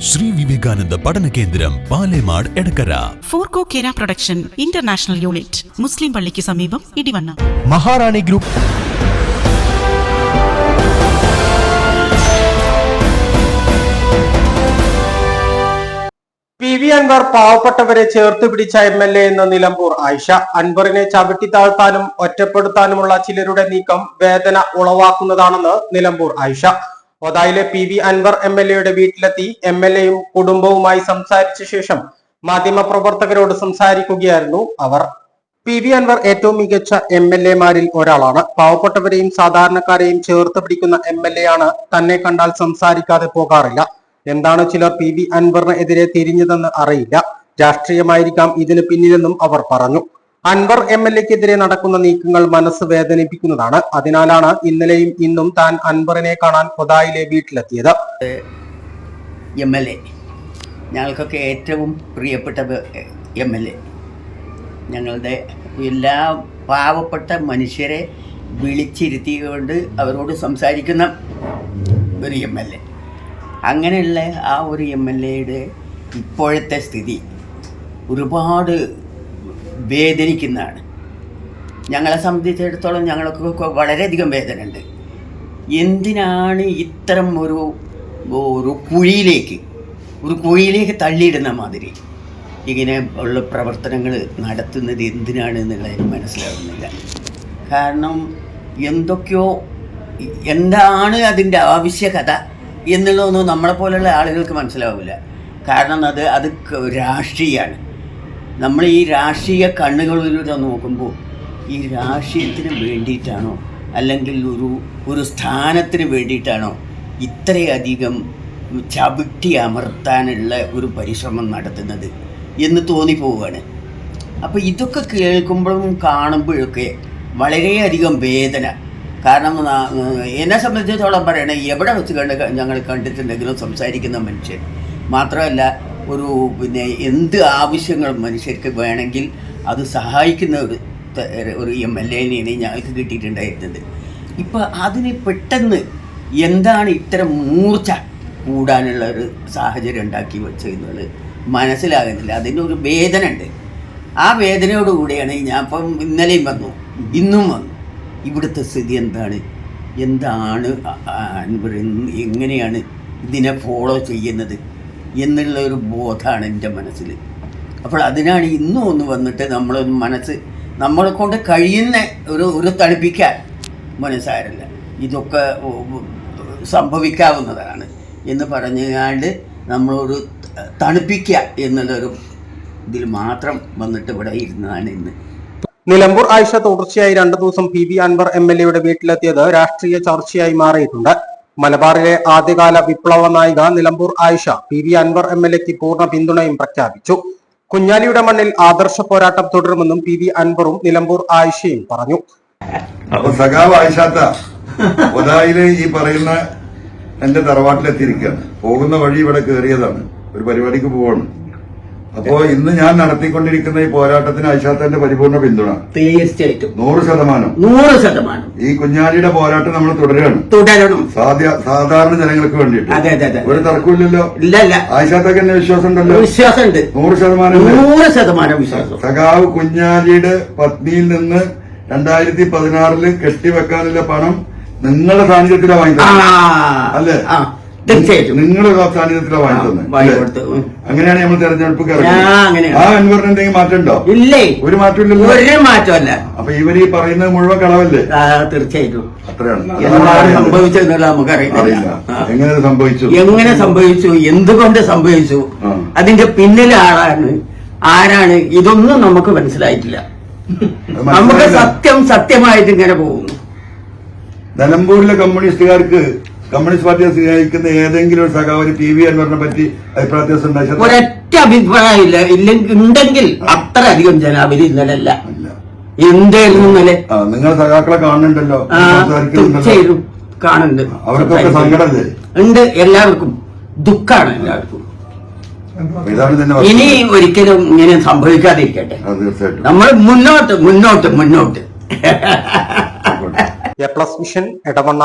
Sree Vivekananda പഠന കേന്ദ്രം Palemad Edakkara. ഫോർകോ Kera production international unit മുസ്ലിം പള്ളിക്ക് സമീപം Edivanna. Maharani group. P V Anvar പാവപ്പെട്ടവരെ ചേർത്ത് പിടിച്ച എം എൽ എ എന്ന നിലമ്പൂർ ആയിഷ. അൻവറിനെ ചവിട്ടി താഴ്ത്താനും ഒറ്റപ്പെടുത്താനുമുള്ള ചിലരുടെ നീക്കം വേദന ഉളവാക്കുന്നതാണെന്ന് Nilambur Ayisha. ഒതായിലെ P V Anvar M L എയുടെ വീട്ടിലെത്തി എം എൽ എയും കുടുംബവുമായി സംസാരിച്ച ശേഷം മാധ്യമപ്രവർത്തകരോട് സംസാരിക്കുകയായിരുന്നു അവർ. പി വി അൻവർ ഏറ്റവും മികച്ച എം എൽ എമാരിൽ ഒരാളാണ്. പാവപ്പെട്ടവരെയും സാധാരണക്കാരെയും ചേർത്ത് പിടിക്കുന്ന എം എൽ എ ആണ് തന്നെ കണ്ടാൽ സംസാരിക്കാതെ പോകാറില്ല. എന്താണ് ചിലർ പി വി അൻവറിനെതിരെ തിരിഞ്ഞതെന്ന് അറിയില്ല. രാഷ്ട്രീയമായിരിക്കാം ഇതിന് പിന്നിലെന്നും അവർ പറഞ്ഞു. അൻവർ എം എൽ എക്കെതിരെ നടക്കുന്ന നീക്കങ്ങൾ മനസ്സ് വേദനിപ്പിക്കുന്നതാണ്. അതിനാലാണ് ഇന്നലെയും ഇന്നും താൻ അൻവറിനെ കാണാൻ കൊതായിലെ വീട്ടിലെത്തിയത്. M L A. ഞങ്ങൾക്കൊക്കെ ഏറ്റവും പ്രിയപ്പെട്ട എം എൽ എ. ഞങ്ങളുടെ എല്ലാ പാവപ്പെട്ട മനുഷ്യരെ വിളിച്ചിരുത്തിക്കൊണ്ട് അവരോട് സംസാരിക്കുന്ന ഒരു എം എൽ എ. അങ്ങനെയുള്ള ആ ഒരു എം എൽ എയുടെ ഇപ്പോഴത്തെ സ്ഥിതി ഒരുപാട് വേദനിക്കുന്നതാണ്. ഞങ്ങളെ സംബന്ധിച്ചിടത്തോളം ഞങ്ങൾക്കൊക്കെ വളരെയധികം വേദന ഉണ്ട് എന്തിനാണ് ഇത്തരം ഒരു ഒരു കുഴിയിലേക്ക് ഒരു കുഴിയിലേക്ക് തള്ളിയിടുന്ന മാതിരി ഇങ്ങനെ ഉള്ള പ്രവർത്തനങ്ങൾ നടത്തുന്നത് എന്തിനാണ് എന്നുള്ളത് മനസ്സിലാവുന്നില്ല. കാരണം എന്തൊക്കെയോ എന്താണ് അതിന്റെ ആവശ്യകത എന്നുള്ളതൊന്നും നമ്മളെപ്പോലുള്ള ആളുകൾക്ക് മനസ്സിലാവില്ല. കാരണം അത് അത് രാഷ്ട്രീയമാണ്. നമ്മൾ ഈ രാഷ്ട്രീയ കണ്ണുകളിലൂടെ നോക്കുമ്പോൾ ഈ രാഷ്ട്രീയത്തിന് വേണ്ടിയിട്ടാണോ അല്ലെങ്കിൽ ഒരു ഒരു സ്ഥാനത്തിന് വേണ്ടിയിട്ടാണോ ഇത്രയധികം ചവിട്ടി അമർത്താനുള്ള ഒരു പരിശ്രമം നടത്തുന്നത് എന്ന് തോന്നിപ്പോവുകയാണ്. അപ്പോൾ ഇതൊക്കെ കേൾക്കുമ്പോഴും കാണുമ്പോഴൊക്കെ വളരെയധികം വേദന. കാരണം എന്നെ സംബന്ധിച്ചിടത്തോളം പറയണേ എവിടെ വെച്ച് കണ്ട് ഞങ്ങൾ കണ്ടിട്ടുണ്ടെങ്കിലും സംസാരിക്കുന്ന മനുഷ്യൻ. മാത്രമല്ല ഒരു പിന്നെ എന്ത് ആവശ്യങ്ങൾ മനുഷ്യർക്ക് വേണമെങ്കിൽ അത് സഹായിക്കുന്ന ഒരു ഒരു എം എൽ എനെയാണ് ഞങ്ങൾക്ക് കിട്ടിയിട്ടുണ്ടായിരുന്നത്. ഇപ്പോൾ അതിന് പെട്ടെന്ന് എന്താണ് ഇത്തരം മൂർച്ച കൂടാനുള്ള ഒരു സാഹചര്യം ഉണ്ടാക്കി വെച്ചതെന്നുള്ളത് മനസ്സിലാകുന്നില്ല. അതിന്റെ ഒരു വേദന ഉണ്ട് ആ വേദനയോടുകൂടിയാണ് ഞാൻ ഇപ്പം ഇന്നലെയും വന്നു ഇന്നും വന്നു. ഇവിടുത്തെ സ്ഥിതി എന്താണ്? എന്താണ് എങ്ങനെയാണ് ഇതിനെ ഫോളോ ചെയ്യുന്നത്? എന്നുള്ള ഒരു ബോധമാണ് എന്റെ മനസ്സിൽ. അപ്പോൾ അതിനാണ് ഇന്നും ഒന്ന് വന്നിട്ട് നമ്മളൊന്ന് മനസ്സ് നമ്മളെ കൊണ്ട് കഴിയുന്ന ഒരു ഒരു തണുപ്പിക്കാൻ മനസ്സാരല്ല. ഇതൊക്കെ സംഭവിക്കാവുന്നതാണ് എന്ന് പറഞ്ഞുകൊണ്ട് നമ്മളൊരു തണുപ്പിക്കുക എന്നുള്ളൊരു ഇതിൽ മാത്രം വന്നിട്ട് ഇവിടെ ഇരുന്നതാണ് ഇന്ന്. നിലമ്പൂർ ആഴ്ച തുടർച്ചയായി രണ്ടു ദിവസം P B Anvar M L എയുടെ വീട്ടിലെത്തിയത് രാഷ്ട്രീയ ചർച്ചയായി മാറിയിട്ടുണ്ട്. മലബാറിലെ ആദ്യകാല വിപ്ലവ നായിക Nilambur Ayisha P V Anvar M L എക്ക് പൂർണ പിന്തുണയും പ്രഖ്യാപിച്ചു. കുഞ്ഞാലിയുടെ മണ്ണിൽ ആദർശ പോരാട്ടം തുടരുമെന്നും പി വി അൻവറും നിലമ്പൂർ ആയിഷയും പറഞ്ഞു. സഖാവ് ഈ പറയുന്ന എന്റെ തറവാട്ടിലെത്തിയിരിക്കുകയാണ്. പോകുന്ന വഴി ഇവിടെ കയറിയതാണ്. ഒരു പരിപാടിക്ക് പോവാണ്. അപ്പോ ഇന്ന് ഞാൻ നടത്തിക്കൊണ്ടിരിക്കുന്ന ഈ പോരാട്ടത്തിന് ഐഷാത്തന്റെ പരിപൂർണ പിന്തുണ. തീർച്ചയായിട്ടും. നൂറ് ശതമാനം. നൂറ് ശതമാനം. ഈ കുഞ്ഞാലിയുടെ പോരാട്ടം നമ്മൾ തുടരുകയാണ്. തുടരണം. സാധാരണ ജനങ്ങൾക്ക് വേണ്ടിയിട്ട്. അതെ അതെ അതെ. ഒരു തർക്കമില്ലല്ലോ ഇല്ല ഇല്ല. ആയിഷാത്തക്ക് തന്നെ വിശ്വാസം ഉണ്ടല്ലോ വിശ്വാസമുണ്ട്. നൂറ് ശതമാനം. നൂറ് ശതമാനം വിശ്വാസം. സഖാവ് കുഞ്ഞാലിയുടെ പത്നിയിൽ നിന്ന് രണ്ടായിരത്തി പതിനാറിൽ കെട്ടിവെക്കാനുള്ള പണം നിങ്ങളുടെ സാന്നിധ്യത്തിലാണ് വാങ്ങിക്കുന്നത് അല്ലേ? തീർച്ചയായിട്ടും നിങ്ങളുടെ സാന്നിധ്യത്തിലാണ്. അങ്ങനെയാണ് നമ്മൾ തെരഞ്ഞെടുപ്പ് ആ, മാറ്റം ഉണ്ടോ ഇല്ലേ? ഒരു മാറ്റമില്ലല്ലോ. ഒരു മാറ്റമല്ല. അപ്പൊ ഇവർ ഈ പറയുന്നത് മുഴുവൻ കളവല്ലേ? തീർച്ചയായിട്ടും. അത്രയാണ്. നമുക്കറിയില്ല. എങ്ങനെ സംഭവിച്ചു? എങ്ങനെ സംഭവിച്ചു? എന്തുകൊണ്ട് സംഭവിച്ചു. അതിന്റെ പിന്നിലെ ആളാണ് ആരാണ്? ഇതൊന്നും നമുക്ക് മനസ്സിലായിട്ടില്ല. നമുക്ക് സത്യം സത്യമായിട്ട് ഇങ്ങനെ പോകുന്നു. നിലമ്പൂരിലെ കമ്മ്യൂണിസ്റ്റുകാർക്ക് കമ്മ്യൂണിസ്റ്റ് പാർട്ടിയെ സ്നേഹിക്കുന്ന ഏതെങ്കിലും ഒരു സഖാവിന് പി വി അൻവറിനെ പറ്റി അഭിപ്രായ വ്യത്യാസം ഉണ്ടായി ഒരൊറ്റ അഭിപ്രായം ഇല്ല. ഇല്ലെങ്കിൽ ഉണ്ടെങ്കിൽ അത്ര അധികം ജനാബലി ഇന്നലല്ല. അല്ല എന്തായിരുന്നു ഇന്നലെ നിങ്ങൾ സഖാക്കളെ കാണുന്നുണ്ടല്ലോ. കാണുന്നുണ്ട്. അവർക്കൊക്കെ സങ്കടമല്ലേ? ഉണ്ട്. എല്ലാവർക്കും ദുഃഖാണ് എല്ലാവർക്കും. ഇനി ഒരിക്കലും ഇങ്ങനെ സംഭവിക്കാതിരിക്കട്ടെ. നമ്മൾ മുന്നോട്ട് മുന്നോട്ട് മുന്നോട്ട്. A plus mission Edavanna